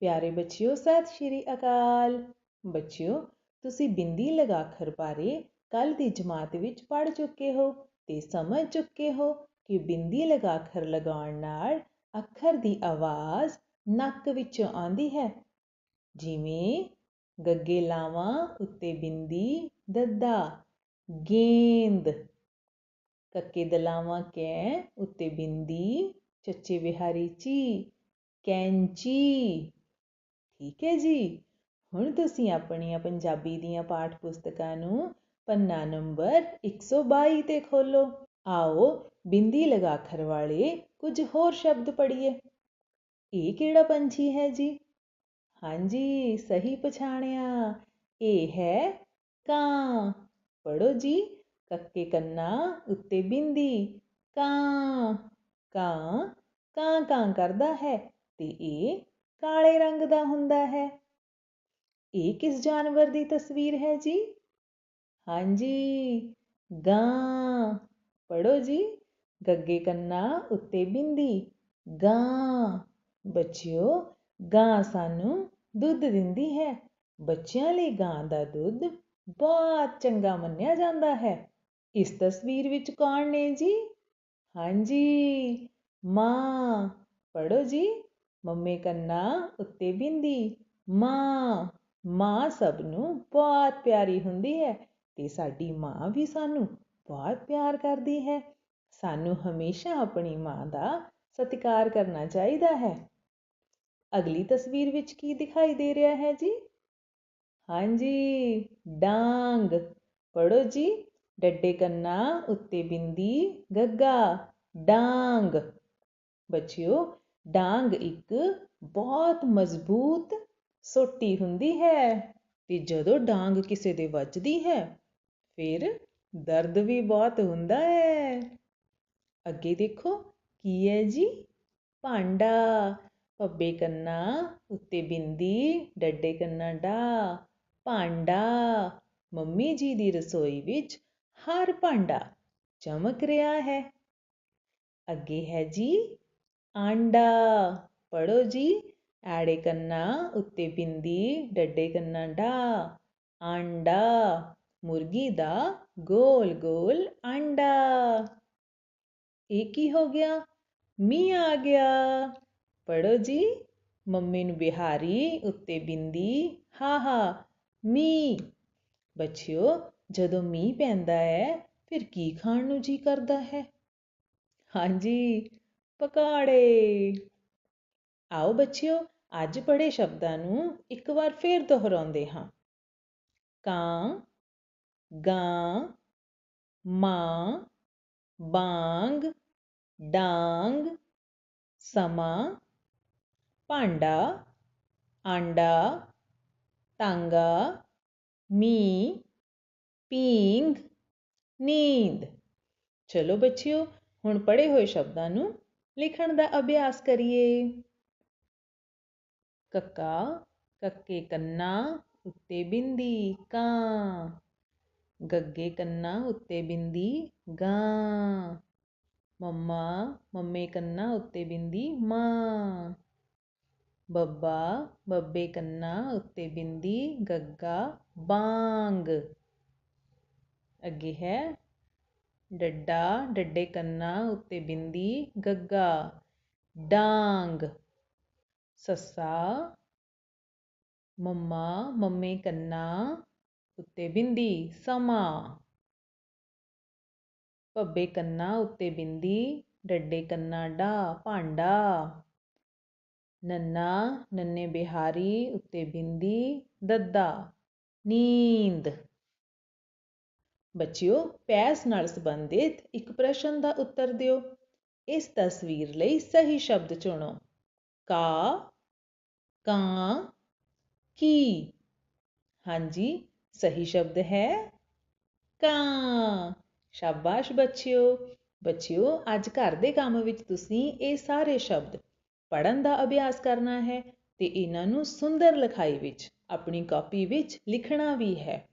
ਪਿਆਰੇ ਬੱਚਿਓ, ਸਤਿ ਸ਼੍ਰੀ ਅਕਾਲ। ਬੱਚਿਓ, ਤੁਸੀਂ ਬਿੰਦੀ ਲਗਾਖਰ ਬਾਰੇ ਕੱਲ ਦੀ ਜਮਾਤ ਵਿੱਚ ਪੜ੍ਹ ਚੁੱਕੇ ਹੋ ਤੇ ਸਮਝ ਚੁੱਕੇ ਹੋ ਕਿ ਬਿੰਦੀ ਲਗਾਖਰ ਲਗਾਉਣ ਨਾਲ ਅੱਖਰ ਦੀ ਆਵਾਜ਼ ਨੱਕ ਵਿੱਚੋਂ ਆਉਂਦੀ ਹੈ। ਜਿਵੇਂ, ਗੱਗੇ ਲਾਵਾਂ ਉੱਤੇ ਬਿੰਦੀ ਦੱਦਾ, ਗੇਂਦ। ਕੱਕੇ ਦਲਾਵਾਂ ਕੈ ਉੱਤੇ ਬਿੰਦੀ, ਚੱਚੇ ਵਿਹਾਰੀ ਚੀ ਕੈਂਚੀ। ਠੀਕ ਹੈ ਜੀ। ਹੁਣ ਤੁਸੀਂ ਆਪਣੀਆਂ ਪੰਜਾਬੀ ਦੀਆਂ ਪਾਠ ਪੁਸਤਕਾਂ ਨੂੰ ਪੰਨਾ ਨੰਬਰ 122 ਤੇ ਖੋਲੋ ਆਓ, ਬਿੰਦੀ ਲਗਾਖਰ ਵਾਲੇ ਕੁਝ ਹੋਰ ਸ਼ਬਦ ਪੜ੍ਹੀਏ। ਇਹ ਕਿਹੜਾ ਪੰਛੀ ਹੈ ਜੀ? ਹਾਂਜੀ, ਸਹੀ ਪਛਾਣਿਆ। ਇਹ ਹੈ ਕਾਂ। ਪੜੋ ਜੀ, ਕੱਕੇ ਕੰਨਾ ਉੱਤੇ ਬਿੰਦੀ। ਕਾਂ। ਕਾਂ ਕਾਂ ਕਾਂ ਕਰਦਾ ਹੈ ਤੇ ਇਹ ਕਾਲੇ ਰੰਗ ਦਾ ਹੁੰਦਾ ਹੈ। ਇਹ ਕਿਸ ਜਾਨਵਰ ਦੀ ਤਸਵੀਰ ਹੈ ਜੀ? ਹਾਂਜੀ, ਗਾਂ। ਪੜੋ ਜੀ, ਗੱਗੇ ਕੰਨਾ ਉੱਤੇ ਬਿੰਦੀ। ਗਾਂ। ਬੱਚਿਓ, ਗਾਂ ਸਾਨੂੰ ਦੁੱਧ ਦਿੰਦੀ ਹੈ। ਬੱਚਿਆਂ ਲਈ ਗਾਂ ਦਾ ਦੁੱਧ ਬਹੁਤ ਚੰਗਾ ਮੰਨਿਆ ਜਾਂਦਾ ਹੈ। ਇਸ ਤਸਵੀਰ ਵਿੱਚ ਕੌਣ ਨੇ ਜੀ? ਹਾਂਜੀ, ਮਾਂ। ਪੜੋ ਜੀ ਮੰਮੇ ਕੰਨਾ ਉੱਤੇ ਬਿੰਦੀ। ਮਾਂ ਮਾਂ ਸਭ ਨੂੰ ਬਹੁਤ ਪਿਆਰੀ ਹੁੰਦੀ ਹੈ ਤੇ ਸਾਡੀ ਮਾਂ ਵੀ ਸਾਨੂੰ ਬਹੁਤ ਪਿਆਰ ਕਰਦੀ ਹੈ। ਸਾਨੂੰ ਹਮੇਸ਼ਾ ਆਪਣੀ ਮਾਂ ਦਾ ਸਤਿਕਾਰ ਕਰਨਾ ਚਾਹੀਦਾ ਹੈ। ਅਗਲੀ ਤਸਵੀਰ ਵਿੱਚ ਕੀ ਦਿਖਾਈ ਦੇ ਰਿਹਾ ਹੈ ਜੀ? ਹਾਂਜੀ, ਡਾਂਗ। ਪੜੋ ਜੀ, ਡੱਡੇ ਕੰਨਾ ਉੱਤੇ ਬਿੰਦੀ, ਗੱਗਾ, ਡਾਂਗ। ਬੱਚਿਓ ਡਾਂਗ ਇੱਕ ਬਹੁਤ ਮਜ਼ਬੂਤ ਸੋਟੀ ਹੁੰਦੀ ਹੈ ਤੇ ਜਦੋਂ ਡਾਂਗ ਕਿਸੇ ਦੇ ਵੱਜਦੀ ਹੈ, ਫਿਰ ਦਰਦ ਵੀ ਬਹੁਤ ਹੁੰਦਾ ਹੈ। ਅੱਗੇ ਦੇਖੋ, ਕੀ ਹੈ ਜੀ? ਭਾਂਡਾ ਪੱਬੇ ਕੰਨਾ ਉੱਤੇ ਬਿੰਦੀ, ਡੱਡੇ ਕੰਨਾ ਡਾ, ਭਾਂਡਾ। ਮੰਮੀ ਜੀ ਦੀ ਰਸੋਈ ਵਿੱਚ ਹਰ ਭਾਂਡਾ ਚਮਕ ਰਿਹਾ ਹੈ। ਅੱਗੇ ਹੈ ਜੀ ਆਂਡਾ ਪੜੋ ਜੀ ਐੜੇ ਕੰਨਾ ਉੱਤੇ ਬਿੰਦੀ ਡੱਡੇ ਕੰਨਾ ਡਾ ਆਂਡਾ ਮੁਰਗੀ ਦਾ ਗੋਲ ਗੋਲ ਆਂਡਾ ਇਹ ਕੀ ਹੋ ਗਿਆ ਮੀ ਆ ਗਿਆ ਪੜੋ ਜੀ ਮੰਮੀ ਨੂੰ ਬਿਹਾਰੀ ਉੱਤੇ ਬਿੰਦੀ ਹਾ ਹਾ ਮੀ ਬੱਚਿਓ ਜਦੋਂ ਮੀਂਹ ਪੈਂਦਾ ਹੈ ਫਿਰ ਕੀ ਖਾਣ ਨੂੰ ਜੀ ਕਰਦਾ ਹੈ ਹਾਂਜੀ ਪਕਾੜੇ। ਆਓ ਬੱਚਿਓ, ਅੱਜ ਪੜ੍ਹੇ ਸ਼ਬਦਾਂ ਨੂੰ ਇੱਕ ਵਾਰ ਫੇਰ ਦੁਹਰਾਉਂਦੇ ਹਾਂ। ਕਾਂ, ਗਾਂ, ਮਾਂ, ਬਾਂਗ, ਡਾਂਗ, ਸਮਾਂ, ਭਾਂਡਾ, ਆਂਡਾ ਤਾਂਗਾ ਮੀ ਪੀਂਗ ਨੀਂਦ। ਚਲੋ ਬੱਚਿਓ, ਹੁਣ ਪੜ੍ਹੇ ਹੋਏ ਸ਼ਬਦਾਂ ਨੂੰ ਲਿਖਣ ਦਾ ਅਭਿਆਸ ਕਰੀਏ। ਕੱਕਾ, ਕੱਕੇ ਕੰਨਾ ਉੱਤੇ ਬਿੰਦੀ ਕਾਂ ਗੱਗੇ ਕੰਨਾ ਉੱਤੇ ਬਿੰਦੀ, ਗਾਂ। ਮੰਮਾ, ਮੰਮੇ ਕੰਨਾ ਉੱਤੇ ਬਿੰਦੀ, ਮਾਂ। ਬੱਬਾ, ਬੱਬੇ ਕੰਨਾ ਉੱਤੇ ਬਿੰਦੀ, ਗੱਗਾ, ਬਾਂਗ। ਅੱਗੇ ਹੈ ਡੱਡਾ, ਡੱਡੇ ਕੰਨਾ ਉੱਤੇ ਬਿੰਦੀ, ਗੱਗਾ, ਡਾਂਗ, ਸੱਸਾ, ਮੰਮਾ, ਮੰਮੇ ਕੰਨਾ ਉੱਤੇ ਬਿੰਦੀ, ਸਮਾ। ਭੱਬੇ ਕੰਨਾ ਉੱਤੇ ਬਿੰਦੀ, ਡੱਡੇ ਕੰਨਾ ਡਾ, ਭਾਂਡਾ। ਨੰਨਾ, ਨੰਨੇ ਬਿਹਾਰੀ ਉੱਤੇ ਬਿੰਦੀ, ਦੱਦਾ, ਨੀਂਦ। ਬੱਚਿਓ, ਪੈਸ ਨਾਲ ਸੰਬੰਧਿਤ ਇੱਕ ਪ੍ਰਸ਼ਨ ਦਾ ਉੱਤਰ ਦਿਓ। ਇਸ ਤਸਵੀਰ ਲਈ ਸਹੀ ਸ਼ਬਦ ਚੁਣੋ। ਕਾ, ਕਾਂ, ਕੀ। ਹਾਂਜੀ, ਸਹੀ ਸ਼ਬਦ ਹੈ ਕਾਂ। ਸ਼ਾਬਾਸ਼ ਬੱਚਿਓ। ਬੱਚਿਓ, ਅੱਜ ਘਰ ਦੇ ਕੰਮ ਵਿੱਚ ਤੁਸੀਂ ਇਹ ਸਾਰੇ ਸ਼ਬਦ ਪੜਨ ਦਾ ਅਭਿਆਸ ਕਰਨਾ ਹੈ ਤੇ ਇਹਨਾਂ ਨੂੰ ਸੁੰਦਰ ਲਿਖਾਈ ਵਿੱਚ, ਆਪਣੀ ਕਾਪੀ ਵਿੱਚ ਲਿਖਣਾ ਵੀ ਹੈ।